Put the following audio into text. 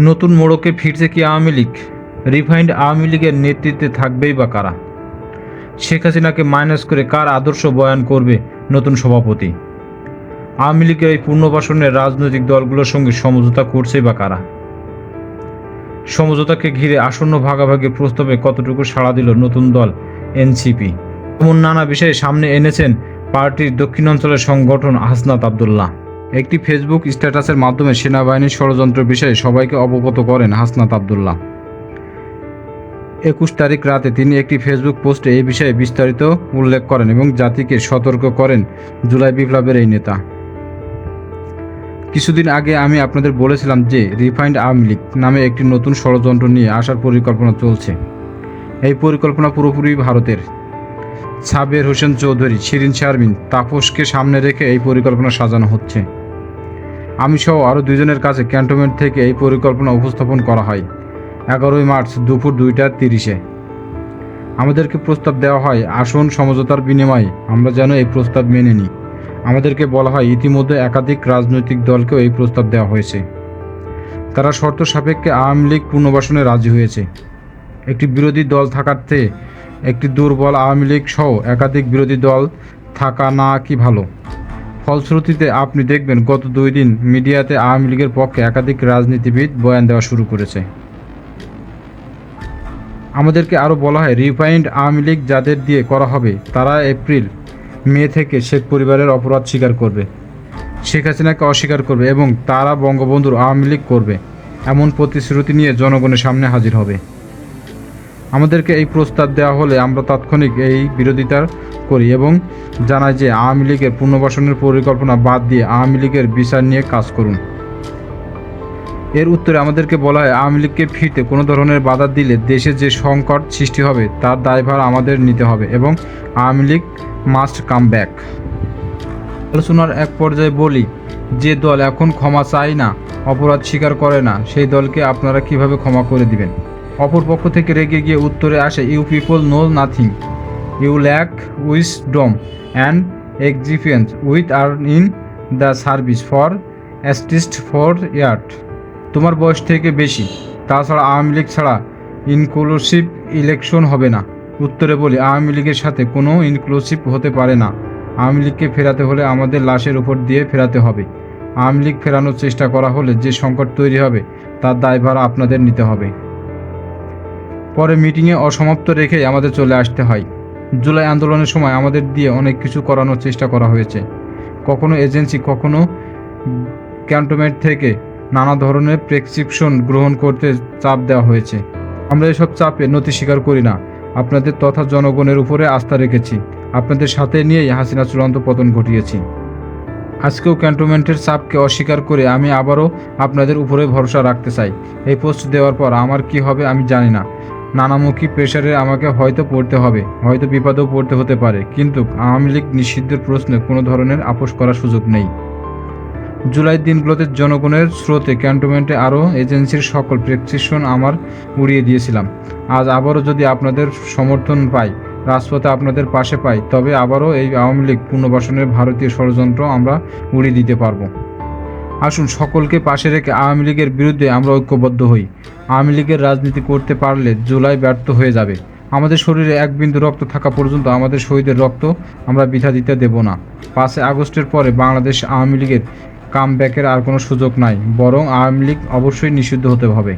নতুন মোড়কে ফিরছে কি আওয়ামী লীগ? রিফাইন্ড আওয়ামী লীগের নেতৃত্বে থাকবেই বা কারা? শেখ হাসিনাকে মাইনাস করে কার আদর্শ বয়ান করবে নতুন সভাপতি? আওয়ামী লীগের এই পুনর্বাসনের রাজনৈতিক দলগুলোর সঙ্গে সমঝোতা করছে বা কারা? সমঝোতাকে ঘিরে আসন্ন ভাগাভাগি প্রস্তাবে কতটুকু সাড়া দিল নতুন দল এনসিপি? এমন নানা বিষয়ে সামনে এনেছেন পার্টির দক্ষিণাঞ্চলের সংগঠন হাসনাত আবদুল্লাহ। একটি ফেসবুক স্ট্যাটাসের মাধ্যমে সেনাবাহিনীর ষড়যন্ত্র বিষয়ে সবাইকে অবগত করেন হাসনাত আবদুল্লাহ। একুশ তারিখ রাতে তিনি একটি ফেসবুক পোস্টে এই বিষয়ে বিস্তারিত উল্লেখ করেন এবং জাতিকে সতর্ক করেন জুলাই বিপ্লবের এই নেতা। কিছুদিন আগে আমি আপনাদের বলেছিলাম যে রিফাইন্ড আওয়ামী লীগ নামে একটি নতুন ষড়যন্ত্র নিয়ে আসার পরিকল্পনা চলছে। এই পরিকল্পনা পুরোপুরি ভারতের। সাবের হোসেন চৌধুরী, শিরিন শারমিন, তাপসকে সামনে রেখে এই পরিকল্পনা সাজানো হচ্ছে। আমি সহ আরও দুজনের কাছে ক্যান্টনমেন্ট থেকে এই পরিকল্পনা উপস্থাপন করা হয়। এগারোই মার্চ দুপুর দুইটা তিরিশে। আমাদেরকে প্রস্তাব দেওয়া হয়, আসন সমঝোতার বিনিময়ে আমরা যেন এই প্রস্তাব মেনে নিই। আমাদেরকে বলা হয়, ইতিমধ্যে একাধিক রাজনৈতিক দলকেও এই প্রস্তাব দেওয়া হয়েছে। তারা শর্ত সাপেক্ষে আওয়ামী লীগ পুনর্বাসনে রাজি হয়েছে। একটি বিরোধী দল থাকাতে একটি দুর্বল আওয়ামী লীগ সহ একাধিক বিরোধী দল থাকা না কি ভালো? ফলশ্রুতিতে আপনি দেখবেন গত দুই দিন মিডিয়াতে আওয়ামী লীগের পক্ষে একাধিক রাজনীতিবিদ বয়ান দেওয়া শুরু করেছে। আমাদেরকে আরও বলা হয়, রিফাইন্ড আওয়ামী লীগ যাদের দিয়ে করা হবে, তারা এপ্রিল, মে থেকে শেখ পরিবারের অপরাধ স্বীকার করবে। শেখ হাসিনাকে অস্বীকার করবে এবং তারা বঙ্গবন্ধুর আওয়ামী লীগ করবে। এমন প্রতিশ্রুতি নিয়ে জনগণের সামনে হাজির হবে। আমাদেরকে এই প্রস্তাব দেওয়া হলে আমরা তাৎক্ষণিক এই বিরোধিতা করি এবং জানাই যে আওয়ামী লীগের পুনর্বাসনের পরিকল্পনা বাদ দিয়ে আওয়ামী লীগের বিচার নিয়ে কাজ করুন। এর উত্তরে আমাদেরকে বলা হয়, আওয়ামী লীগকে ফিরতে কোনো ধরনের বাধা দিলে দেশে যে সংকট সৃষ্টি হবে, তার দায়ভার আমাদের নিতে হবে এবং Awami League must come back আলোচনার এক পর্যায়ে বলি, যে দল এখন ক্ষমা চায় না, অপরাধ স্বীকার করে না, সেই দলকে আপনারা কীভাবে ক্ষমা করে দিবেন? অপর পক্ষ থেকে রেগে গিয়ে উত্তরে আসে you people know nothing you lack and experience with are in the service for assist for years তোমার বয়স থেকে বেশি। তাছাড়া আওয়ামী লীগ ছাড়া ইনক্লুসিভ ইলেকশন হবে না। উত্তরে বলি, আওয়ামী লীগের সাথে কোনো ইনক্লুসিভ হতে পারে না। আওয়ামী লীগকে ফেরাতে হলে আমাদের লাশের উপর দিয়ে ফেরাতে হবে। আওয়ামী লীগ ফেরানোর চেষ্টা করা হলে যে সংকট তৈরি হবে, তার দায়ভার আপনাদের নিতে হবে। পরে মিটিংয়ে অসমাপ্ত রেখেই আমাদের চলে আসতে হয়। জুলাই আন্দোলনের সময় আমাদের দিয়ে অনেক কিছু করানোর চেষ্টা করা হয়েছে। কখনো এজেন্সি, কখনো ক্যান্টনমেন্ট থেকে নানা ধরনের প্রেসক্রিপশন গ্রহণ করতে চাপ দেওয়া হয়েছে। আমরা এসব চাপে নথি স্বীকার করি না। আপনাদের তথা জনগণের উপরে আস্থা রেখেছি। আপনাদের সাথে নিয়েই হাসিনা চূড়ান্ত পতন ঘটিয়েছি। আজকেও ক্যান্টনমেন্টের চাপকে অস্বীকার করে আমি আবারও আপনাদের উপরে ভরসা রাখতে চাই। এই পোস্ট দেওয়ার পর আমার কি হবে আমি জানি না। নানামুখী প্রেশারে আমাকে হয়তো পড়তে হবে, হয়তো বিপদেও পড়তে হতে পারে, কিন্তু আওয়ামী লীগ নিষিদ্ধের প্রশ্নে কোনো ধরনের আপোষ করার সুযোগ নেই। জুলাই দিনগুলোতে জনগণের স্রোতে, ক্যান্টনমেন্টে আরও এজেন্সির সকল প্রেসক্রিপশন আমার উড়িয়ে দিয়েছিলাম। আজ আবারও যদি আপনাদের সমর্থন পাই, রাজপথে আপনাদের পাশে পাই, তবে আবারও এই আওয়ামী লীগ পুনর্বাসনের ভারতীয় ষড়যন্ত্র আমরা উড়িয়ে দিতে পারব। আসুন সকলকে পাশে রেখে আওয়ামী লীগের বিরুদ্ধে আমরা ঐক্যবদ্ধ হই। আওয়ামী লীগের রাজনীতি করতে পারলে জুলাই ব্যর্থ হয়ে যাবে। আমাদের শরীরে এক বিন্দু রক্ত থাকা পর্যন্ত আমাদের শহীদের রক্ত আমরা বিধা দিতে দেব না। পাঁচই আগস্টের পরে বাংলাদেশ আওয়ামী লীগের কাম ব্যাকের আর কোনো সুযোগ নাই, বরং আওয়ামী লীগ অবশ্যই নিষিদ্ধ হতে হবে।